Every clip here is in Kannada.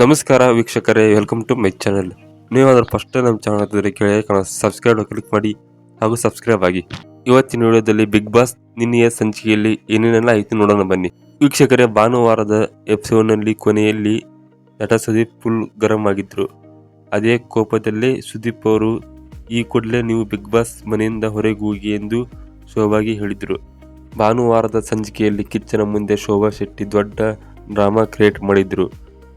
ನಮಸ್ಕಾರ ವೀಕ್ಷಕರೇ ವೆಲ್ಕಮ್ ಟು ಮೈ ನೀವು ಆದರೆ ಫಸ್ಟ್ ನಮ್ಮ ಚಾನಲ್ ಕೆಳಗೆ ಕಾಣೋ ಸಬ್ಸ್ಕ್ರೈಬ್ ಕ್ಲಿಕ್ ಮಾಡಿ ಹಾಗೂ ಸಬ್ಸ್ಕ್ರೈಬ್ ಆಗಿ. ಇವತ್ತಿನ ವಿಡಿಯೋದಲ್ಲಿ ಬಿಗ್ ಬಾಸ್ ನಿನ್ನೆಯ ಸಂಚಿಕೆಯಲ್ಲಿ ಏನೇನೆಲ್ಲ ಆಯ್ತು ನೋಡೋಣ ಬನ್ನಿ. ವೀಕ್ಷಕರೇ, ಭಾನುವಾರದ ಎಪಿಸೋಡ್ನಲ್ಲಿ ಕೊನೆಯಲ್ಲಿ ನಟ ಸುದೀಪ್ ಫುಲ್ ಗರಂ ಆಗಿದ್ರು. ಅದೇ ಕೋಪದಲ್ಲಿ ಸುದೀಪ್ ಅವರು, ಈ ಕೂಡಲೇ ನೀವು ಬಿಗ್ ಬಾಸ್ ಮನೆಯಿಂದ ಹೊರಗೆ ಹೋಗಿ ಎಂದು ಶೋಭಾಗಿ ಹೇಳಿದರು. ಭಾನುವಾರದ ಸಂಚಿಕೆಯಲ್ಲಿ ಕಿಚ್ಚನ ಮುಂದೆ ಶೋಭಾ ಶೆಟ್ಟಿ ದೊಡ್ಡ ಡ್ರಾಮಾ ಕ್ರಿಯೇಟ್ ಮಾಡಿದ್ರು.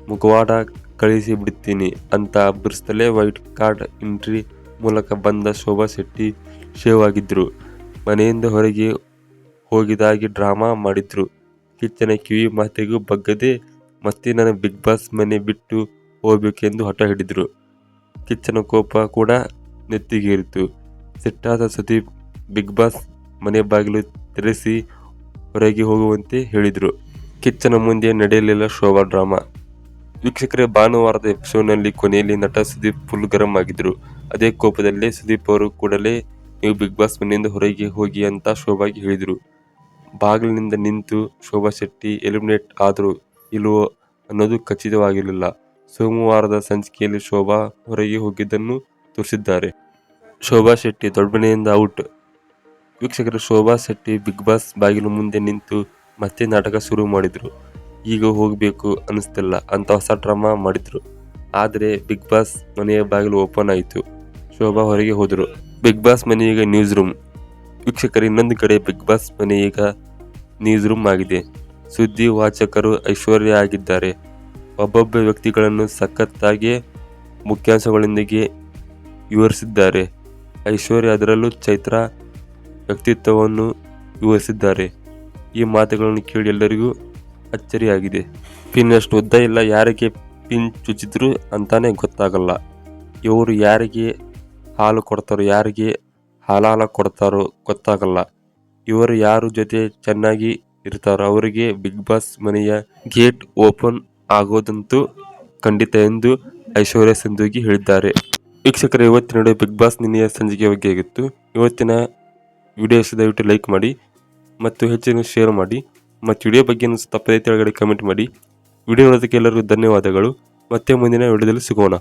ಮುಖವಾಡ ಕಳಿಸಿ ಬಿಡ್ತೀನಿ ಅಂತ ಅಬ್ಬರಿಸ್ತಲೇ ವೈಟ್ ಕಾರ್ಡ್ ಎಂಟ್ರಿ ಮೂಲಕ ಬಂದ ಶೋಭಾ ಶೆಟ್ಟಿ ಶೇವ್ ಆಗಿದ್ದರು ಮನೆಯಿಂದ ಹೊರಗೆ ಹೋಗಿದಾಗಿ ಡ್ರಾಮಾ ಮಾಡಿದ್ರು. ಕಿಚ್ಚನ ಕಿವಿ ಮಾತಿಗೂ ಬಗ್ಗದೆ ಮತ್ತೆ ನಾನು ಬಿಗ್ ಬಾಸ್ ಮನೆ ಬಿಟ್ಟು ಹೋಗಬೇಕೆಂದು ಹಠ ಹಿಡಿದರು. ಕಿಚ್ಚನ ಕೋಪ ಕೂಡ ನೆತ್ತಿಗೇರಿತು. ಸಿಟ್ಟಾದ ಸುದೀಪ್ ಬಿಗ್ ಬಾಸ್ ಮನೆ ಬಾಗಿಲು ತೆರೆಸಿ ಹೊರಗೆ ಹೋಗುವಂತೆ ಹೇಳಿದರು. ಕಿಚ್ಚನ ಮುಂದೆ ನಡೆಯಲಿಲ್ಲ ಶೋಭಾ ಡ್ರಾಮಾ. ವೀಕ್ಷಕರೇ, ಭಾನುವಾರದ ಎಪಿಸೋಡ್ನಲ್ಲಿ ಕೊನೆಯಲ್ಲಿ ನಟ ಸುದೀಪ್ ಫುಲ್ ಗರಂ ಆಗಿದ್ರು. ಅದೇ ಕೋಪದಲ್ಲೇ ಸುದೀಪ್ ಅವರು ಕೂಡಲೇ ನೀವು ಬಿಗ್ ಬಾಸ್ ಮನೆಯಿಂದ ಹೊರಗೆ ಹೋಗಿ ಅಂತ ಶೋಭಾಗೆ ಹೇಳಿದರು. ಬಾಗಿಲಿನಿಂದ ನಿಂತು ಶೋಭಾ ಶೆಟ್ಟಿ ಎಲಿಮಿನೇಟ್ ಆದರು ಇಲ್ಲವೋ ಅನ್ನೋದು ಖಚಿತವಾಗಿರಲಿಲ್ಲ. ಸೋಮವಾರದ ಸಂಚಿಕೆಯಲ್ಲಿ ಶೋಭಾ ಹೊರಗೆ ಹೋಗಿದ್ದನ್ನು ತೋರಿಸಿದ್ದಾರೆ. ಶೋಭಾ ಶೆಟ್ಟಿ ದೊಡ್ಡಮನೆಯಿಂದ ಔಟ್. ವೀಕ್ಷಕರು, ಶೋಭಾ ಶೆಟ್ಟಿ ಬಿಗ್ ಬಾಸ್ ಬಾಗಿಲು ಮುಂದೆ ನಿಂತು ಮತ್ತೆ ನಾಟಕ ಶುರು ಮಾಡಿದ್ರು. ಈಗ ಹೋಗಬೇಕು ಅನಿಸ್ತಿಲ್ಲ ಅಂತ ಹೊಸ ಡ್ರಾಮಾ ಮಾಡಿದ್ರು. ಆದರೆ ಬಿಗ್ ಬಾಸ್ ಮನೆಯ ಬಾಗಿಲು ಓಪನ್ ಆಯಿತು. ಶೋಭಾ ಹೊರಗೆ ಹೋದರು. ಬಿಗ್ ಬಾಸ್ ಮನೆ ಈಗ ನ್ಯೂಸ್ ರೂಮ್ ವೀಕ್ಷಕರು ಇನ್ನೊಂದು ಕಡೆ ಬಿಗ್ ಬಾಸ್ ಮನೆ ಈಗ ನ್ಯೂಸ್ ರೂಮ್ ಆಗಿದೆ. ಸುದ್ದಿ ವಾಚಕರು ಐಶ್ವರ್ಯ ಆಗಿದ್ದಾರೆ. ಒಬ್ಬೊಬ್ಬ ವ್ಯಕ್ತಿಗಳನ್ನು ಸಖತ್ತಾಗಿ ಮುಖ್ಯಾಂಶಗಳೊಂದಿಗೆ ವಿವರಿಸಿದ್ದಾರೆ. ಐಶ್ವರ್ಯ ಅದರಲ್ಲೂ ಚೈತ್ರ ವ್ಯಕ್ತಿತ್ವವನ್ನು ವಿವರಿಸಿದ್ದಾರೆ. ಈ ಮಾತುಗಳನ್ನು ಕೇಳಿ ಎಲ್ಲರಿಗೂ ಅಚ್ಚರಿಯಾಗಿದೆ. ಪಿನ್ ಅಷ್ಟು ಉದ್ದ ಇಲ್ಲ, ಯಾರಿಗೆ ಪಿನ್ ಚುಚ್ಚಿದ್ರು ಅಂತಾನೆ ಗೊತ್ತಾಗಲ್ಲ. ಇವರು ಯಾರಿಗೆ ಹಾಲು ಕೊಡ್ತಾರೋ, ಯಾರಿಗೆ ಹಾಲಾಲ ಕೊಡ್ತಾರೋ ಗೊತ್ತಾಗಲ್ಲ. ಇವರು ಯಾರ ಜೊತೆ ಚೆನ್ನಾಗಿ ಇರ್ತಾರೋ, ಅವರಿಗೆ ಬಿಗ್ ಬಾಸ್ ಮನೆಯ ಗೇಟ್ ಓಪನ್ ಆಗೋದಂತೂ ಖಂಡಿತ ಎಂದು ಐಶ್ವರ್ಯ ಸಿಂಧುಗಿ ಹೇಳಿದ್ದಾರೆ. ವೀಕ್ಷಕರ, ಇವತ್ತಿನ ಬಿಗ್ ಬಾಸ್ ನಿನ್ನೆಯ ಸಂಜಿಕೆ ಬಗ್ಗೆ ಆಗಿತ್ತು ಇವತ್ತಿನ ವಿಡಿಯೋ ಇಷ್ಟ ದಯವಿಟ್ಟು ಲೈಕ್ ಮಾಡಿ ಮತ್ತು ಹೆಚ್ಚಿನ ಶೇರ್ ಮಾಡಿ. ಮತ್ತು ವಿಡಿಯೋ ಬಗ್ಗೆ ತಪ್ಪದೇ ಕೆಳಗಡೆ ಕಮೆಂಟ್ ಮಾಡಿ. ವಿಡಿಯೋ ನೋಡೋದಕ್ಕೆ ಎಲ್ಲರಿಗೂ ಧನ್ಯವಾದಗಳು. ಮತ್ತೆ ಮುಂದಿನ ವಿಡಿಯೋದಲ್ಲಿ ಸಿಗೋಣ.